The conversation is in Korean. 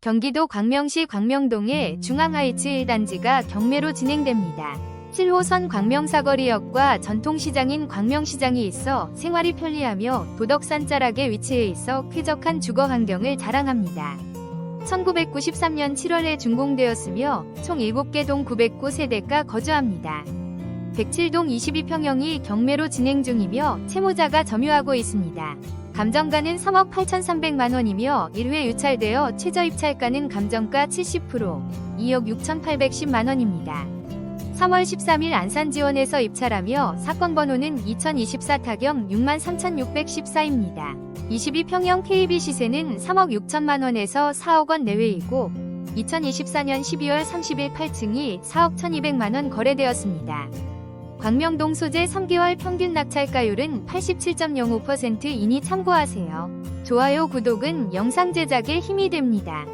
경기도 광명시 광명동의 중앙하이츠 1단지가 경매로 진행됩니다. 7호선 광명사거리역과 전통시장인 광명시장이 있어 생활이 편리하며 도덕산 자락에 위치해 있어 쾌적한 주거 환경을 자랑합니다. 1993년 7월에 준공되었으며 총 7개 동 909세대가 거주합니다. 107동 22평형이 경매로 진행 중이며 채무자가 점유하고 있습니다. 감정가는 3억 8,300만 원이며 1회 유찰되어 최저 입찰가는 감정가 70%, 2억 6,810만 원입니다. 3월 13일 안산지원에서 입찰하며 사건 번호는 2024 타경 63,614입니다. 22평형 KB 시세는 3억 6천만 원에서 4억 원 내외이고 2024년 12월 30일 8층이 4억 1,200만 원 거래되었습니다. 광명동 소재 3개월 평균 낙찰가율은 87.05%이니 참고하세요. 좋아요, 구독은 영상 제작에 힘이 됩니다.